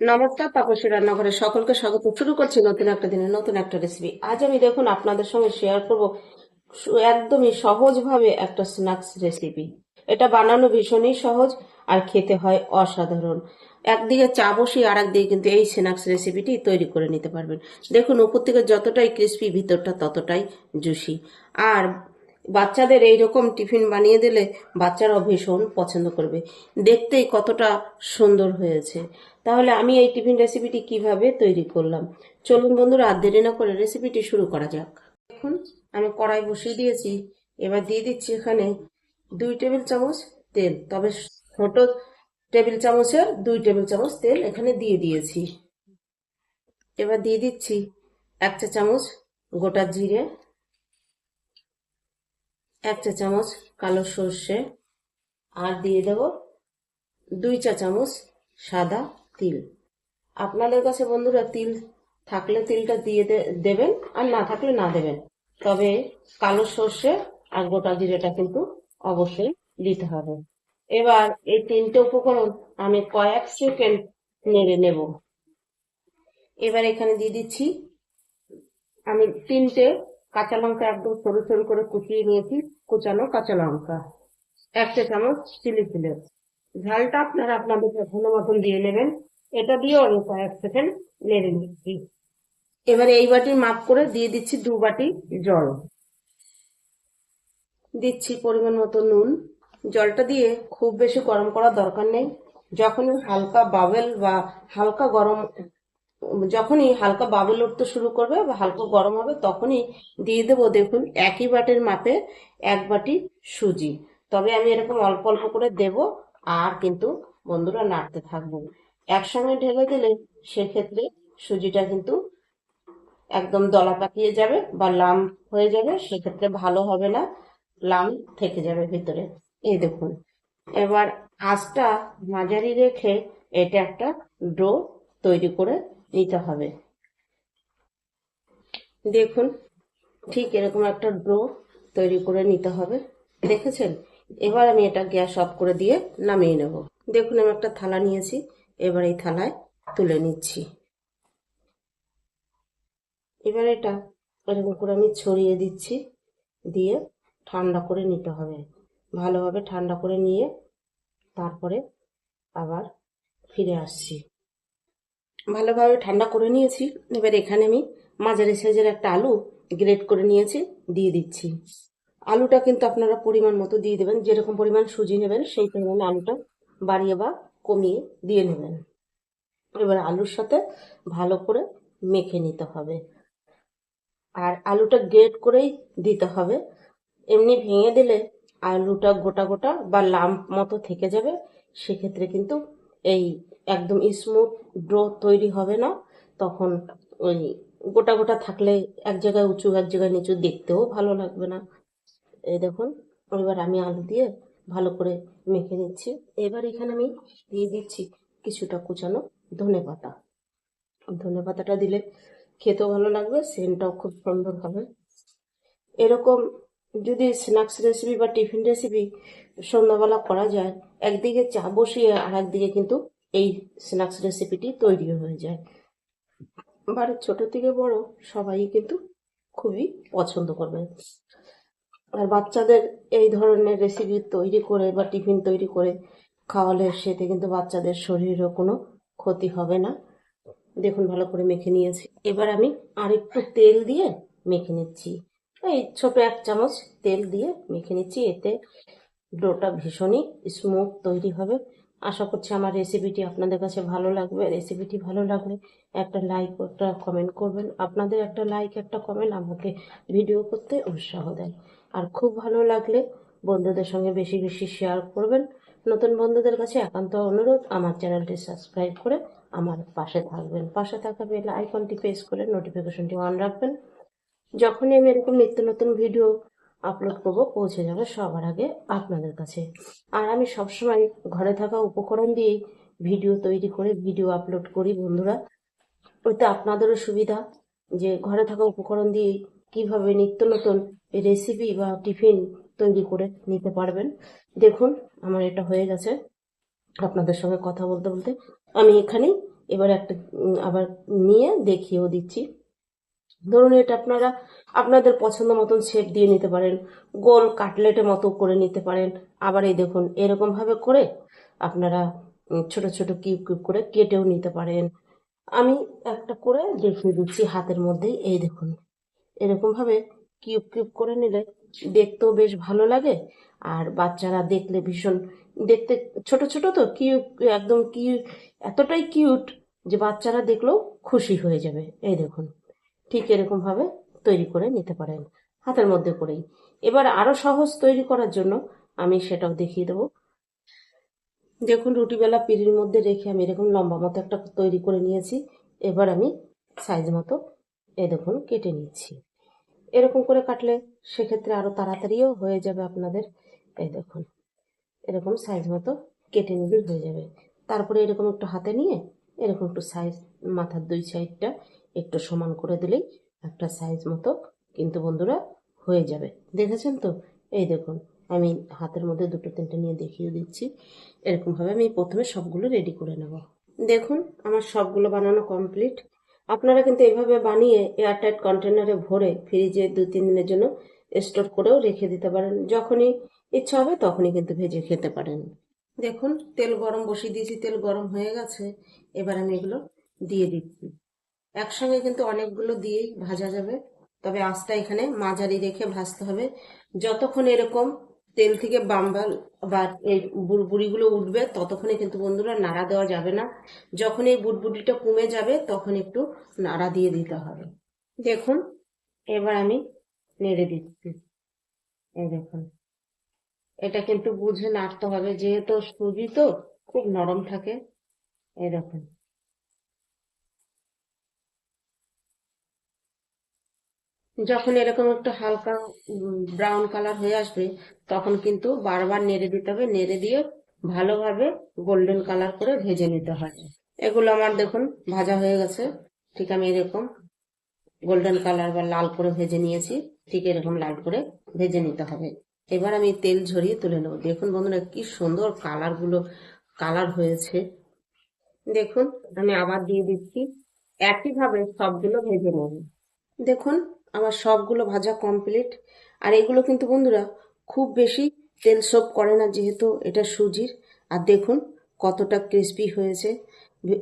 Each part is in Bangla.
নমস্কার তাপসী রান্নাঘরে সকলকে স্বাগত। শুরু করছি নতুন একটা দিনে নতুন একটা রেসিপি আজ আমি দেখুন আপনাদের সঙ্গে শেয়ার করব একদমই সহজভাবে একটা স্ন্যাক্স রেসিপি এটা বানানো ভীষণই সহজ আর খেতে হয় অসাধারণ। একদিকে চা বসি আর একদিকে কিন্তু এই স্ন্যাক্স রেসিপিটি তৈরি করে নিতে পারবেন। দেখুন, উপর থেকে যতটাই ক্রিস্পি ভিতরটা ততটাই জুসি আর বাচ্চাদের এই রকম টিফিন বানিয়ে দিলে বাচ্চারাও ভীষণ পছন্দ করবে। দেখতেই কতটা সুন্দর হয়েছে। তাহলে আমি এই টিফিন রেসিপিটি কীভাবে তৈরি করলাম? চলুন বন্ধুরা, আর দেরি না করে রেসিপিটি শুরু করা যাক। দেখুন, আমি কড়াই বসিয়ে দিয়েছি। এবার দিয়ে দিচ্ছি এখানে দুই টেবিল চামচ তেল। তবে ছোট টেবিল চামচের দুই টেবিল চামচ তেল এখানে দিয়ে দিয়েছি। এবার দিয়ে দিচ্ছি এক চা চামচ গোটা জিরে এক চা চামচ কালো সর্ষে। আর দিয়ে দেব দুই চা চামচ সাদা তিল। আপনাদের কাছে বন্ধুরা তিল থাকলে তিলটা দিয়ে দেবেন, আর না থাকলে না দেবেন। তবে কালো সর্ষে আর গোটা জিরেটা কিন্তু অবশ্যই দিতে হবে। এবার এই তিনটে উপকরণ আমি কয়েক সেকেন্ড নেড়ে নেব। এবার এখানে দিয়ে দিচ্ছি আমি তিনটে কাঁচা লঙ্কা একদম সরু সরু করে কুচিয়ে নিয়েছি, কুচানো কাঁচা লঙ্কা। এক চা চামচ চিলি ফ্লেক্স ঝালটা আপনারা আপনাদের পছন্দ মতন দিয়ে নেবেন। এটা দিয়েও আমি কয়েক সেকেন্ড নেড়ে নিচ্ছি। এবারে এই বাটি মাপ করে দিয়ে দিচ্ছি দু বাটি জল। দিচ্ছি পরিমাণ মতো নুন। জলটা দিয়ে খুব বেশি গরম করার দরকার নেই। যখনই হালকা বাবেল বা হালকা গরম যখনই হালকা বাবেল উঠতে শুরু করবে বা হালকা গরম হবে, তখনই দিয়ে দেবো দেখুন একই বাটির মাপে এক বাটি সুজি। তবে আমি এরকম অল্প অল্প করে দেব আর কিন্তু বন্ধুরা নাড়তে থাকব। একসঙ্গে ঢেলে দিলে সেক্ষেত্রে সুজিটা কিন্তু একদম দলা পাকিয়ে যাবে বা লাম হয়ে যাবে, সেক্ষেত্রে ভালো হবে না, লাম থেকে যাবে ভিতরে। এই দেখুন, এবার আঁচটা মাঝারি রেখে এটা একটা ডো তৈরি করে নিতে হবে। দেখুন, ঠিক এরকম একটা ড্রো তৈরি করে নিতে হবে। দেখেছেন? এবার আমি এটা গ্যাস অফ করে দিয়ে নামিয়ে নেব। দেখুন, আমি একটা থালা নিয়েছি, এবার এই থালায় তুলে নিচ্ছি। এবার এটা এরকম করে আমি ছড়িয়ে দিচ্ছি, দিয়ে ঠান্ডা করে নিতে হবে। ভালোভাবে ঠান্ডা করে নিয়ে তারপরে আবার ফিরে আসছি। ভালোভাবে ঠান্ডা করে নিয়েছি। এবার এখানে আমি মাঝারি সাইজের একটা আলু গ্রেট করে নিয়েছি, দিয়ে দিচ্ছি। আলুটা কিন্তু আপনারা পরিমাণ মতো দিয়ে দেবেন, যেরকম পরিমাণ সুজি নেবেন, সেই পরিমাণে আলুটা বাড়িয়ে বা কমিয়ে দিয়ে নেবেন। এবার আলুর সাথে ভালো করে মেখে নিতে হবে। আর আলুটা গ্রেট করেই দিতে হবে। এমনি ভেঙে দিলে আলুটা গোটা গোটা বা লাম্প মতো থেকে যাবে, সেক্ষেত্রে কিন্তু এই একদম স্মুথ ড্রো তৈরি হবে না, তখন ওই গোটা গোটা থাকলে এক জায়গায় উঁচু, এক জায়গায় নিচু দেখতেও ভালো লাগবে না। এই দেখুন, এবার আমি আলু দিয়ে ভালো করে মেখে নিচ্ছি। এবার এখানে আমি দিয়ে দিচ্ছি কিছুটা কুচানো ধনে পাতা। ধনে পাতাটা দিলে খেতেও ভালো লাগবে, সেন্টটাও খুব সুন্দর হবে। এরকম যদি স্ন্যাক্স রেসিপি বা টিফিন রেসিপি সন্ধ্যাবেলা করা যায়, একদিকে চা বসিয়ে আর একদিকে কিন্তু এই স্ন্যাক্স রেসিপিটি তৈরি হয়ে যায়। বাড়ির ছোট থেকে বড় সবাই কিন্তু খুবই পছন্দ করবে। আর বাচ্চাদের এই ধরনের রেসিপি তৈরি করে বা টিফিন তৈরি করে খাওয়ালে সেতে কিন্তু বাচ্চাদের শরীরেরও কোনো ক্ষতি হবে না। দেখুন, ভালো করে মেখে নিয়েছি। এবার আমি আর একটু তেল দিয়ে মেখে নিচ্ছি। এই ছোট এক চামচ তেল দিয়ে মেখে নিচ্ছি। এতে ডোটা ভীষণই স্মুথ তৈরি হবে। আশা করছি আমার রেসিপিটি আপনাদের কাছে ভালো লাগবে। রেসিপিটি ভালো লাগলে একটা লাইক একটা কমেন্ট করবেন। আপনাদের একটা লাইক একটা কমেন্ট আমাকে ভিডিও করতে উৎসাহ দেয়। আর খুব ভালো লাগলে বন্ধুদের সঙ্গে বেশি বেশি শেয়ার করবেন। নতুন বন্ধুদের কাছে একান্ত অনুরোধ, আমার চ্যানেলটি সাবস্ক্রাইব করে আমার পাশে থাকবেন। পাশে থাকা বেল আইকনটি প্রেস করে নোটিফিকেশনটি অন রাখবেন। যখনই আমি এরকম নিত্য নতুন ভিডিও আপলোড করব, পৌঁছে যাবে সবার আগে আপনাদের কাছে। আর আমি সবসময় ঘরে থাকা উপকরণ দিয়েই ভিডিও তৈরি করে, ভিডিও আপলোড করি বন্ধুরা। ওইতে আপনাদেরও সুবিধা যে ঘরে থাকা উপকরণ দিয়ে কীভাবে নিত্য নতুন রেসিপি বা টিফিন তৈরি করে নিতে পারবেন। দেখুন, আমার এটা হয়ে গেছে আপনাদের সঙ্গে কথা বলতে বলতে। আমি এখানে এবার একটা আবার নিয়ে দেখিয়েও দিচ্ছি। ধরুন এটা আপনারা, আপনাদের পছন্দ মতন শেপ দিয়ে নিতে পারেন, গোল কাটলেটের মতো করে নিতে পারেন। আবার এই দেখুন, এরকম ভাবে করে আপনারা ছোট ছোট কিউব কিউব করে কেটেও নিতে পারেন। আমি একটা করে দেখিয়ে দিচ্ছি হাতের মধ্যেই, এই দেখুন। এরকম ভাবে কিউব কিউব করে নিলে দেখতেও বেশ ভালো লাগে, আর বাচ্চারা দেখলে ভীষণ, দেখতে ছোট ছোট তো কিউব একদম কিউট এতটাই কিউট যে বাচ্চারা দেখলেও খুশি হয়ে যাবে, এই দেখুন। ঠিক এরকম ভাবে তৈরি করে নিতে পারেন, হাতের মধ্যে করেই। এবার আরও সহজ তৈরি করার জন্য আমি সেটাও দেখিয়ে দেবো। দেখুন, রুটিবেলা পিঁড়ির মধ্যে রেখে আমি এরকম লম্বা মতো একটা তৈরি করে নিয়েছি। এবার আমি সাইজ মতো এ দেখুন কেটে নিচ্ছি। এরকম করে কাটলে সেক্ষেত্রে আরও তাড়াতাড়িও হয়ে যাবে আপনাদের। এই দেখুন, এরকম সাইজ মতো কেটে নিলেই হয়ে যাবে। তারপরে এরকম একটু হাতে নিয়ে এরকম একটু সাইজ মাথার দুই সাইডটা একটু সমান করে দিলেই একটা সাইজ মতো কিন্তু বন্ধুরা হয়ে যাবে। দেখেছেন তো? এই দেখুন, আমি হাতের মধ্যে দুটো তিনটে নিয়ে দেখিয়ে দিচ্ছি। এরকমভাবে আমি প্রথমে সবগুলো রেডি করে নেব। দেখুন, আমার সবগুলো বানানো কমপ্লিট আপনারা কিন্তু এইভাবে বানিয়ে এয়ারটাইট কন্টেনারে ভরে ফ্রিজে দু তিন দিনের জন্য স্টোর করেও রেখে দিতে পারেন। যখনই ইচ্ছা হবে তখনই কিন্তু ভেজে খেতে পারেন। দেখুন, তেল গরম, বসিয়ে দিয়েছি, তেল গরম হয়ে গেছে। এবার আমি এগুলো দিয়ে দিচ্ছি। একসঙ্গে কিন্তু অনেকগুলো দিয়েই ভাজা যাবে। তবে আঁচটা এখানে মাঝারি রেখে ভাজতে হবে। যতক্ষণ এরকম তেল থেকে বাম্বাল বা এই বুড়বুড়িগুলো উঠবে, ততক্ষণে কিন্তু বন্ধুরা নাড়া দেওয়া যাবে না। যখন এই বুড়বুড়িটা কমে যাবে, তখন একটু নাড়া দিয়ে দিতে হবে। দেখুন, এবার আমি নেড়ে দিচ্ছি। এই দেখুন। এটা কিন্তু বুঝে নাড়তে হবে, যেহেতু সুজি তো, খুব নরম থাকে। এই যখন এরকম একটু হালকা ব্রাউন কালার হয়ে আসবে, তখন কিন্তু বারবার নেড়ে দিতে হবে। নেড়ে দিয়ে ভালোভাবে গোল্ডেন কালার করে ভেজে নিতে হবে। এগুলো আমার দেখুন ভাজা হয়ে গেছে। ঠিক আমি এরকম গোল্ডেন কালার বা লাল করে ভেজে নিয়েছি। ঠিক এরকম লাল করে ভেজে নিতে হবে। এবার আমি তেল ঝরিয়ে তুলে নেব। দেখুন বন্ধুরা, কি সুন্দর কালারগুলো কালার হয়েছে। দেখুন, আমি আবার দিয়ে দিচ্ছি। একইভাবে সবগুলো ভেজে নেব। দেখুন, আমার সবগুলো ভাজা কমপ্লিট আর এগুলো কিন্তু বন্ধুরা খুব বেশি তেল সোপ করে না, যেহেতু এটা সুজির। আর দেখুন কতটা ক্রিস্পি হয়েছে।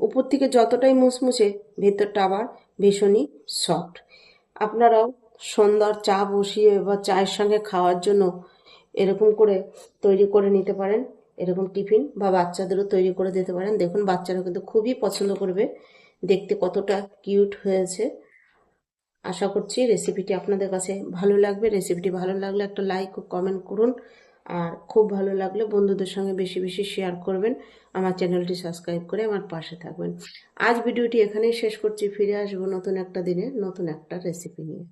উপর থেকে যতটাই মুচমুচে ভেতরটা আবার ভীষণই সফট আপনারাও সন্ধ্যার চা বসিয়ে বা চায়ের সঙ্গে খাওয়ার জন্য এরকম করে তৈরি করে নিতে পারেন। এরকম টিফিন বা বাচ্চাদেরও তৈরি করে দিতে পারেন। দেখুন বাচ্চারা কিন্তু খুবই পছন্দ করবে। দেখতে কতটা কিউট হয়েছে। আশা করছি রেসিপিটি আপনাদের কাছে ভালো লাগবে। রেসিপিটি ভালো লাগলে একটা লাইক ও কমেন্ট করুন। আর খুব ভালো লাগলে বন্ধুদের সঙ্গে বেশি বেশি শেয়ার করবেন। আমার চ্যানেলটি সাবস্ক্রাইব করে আমার পাশে থাকবেন। আজ ভিডিওটি এখানেই শেষ করছি। ফিরে আসব নতুন একটা দিনে, নতুন একটা রেসিপি নিয়ে।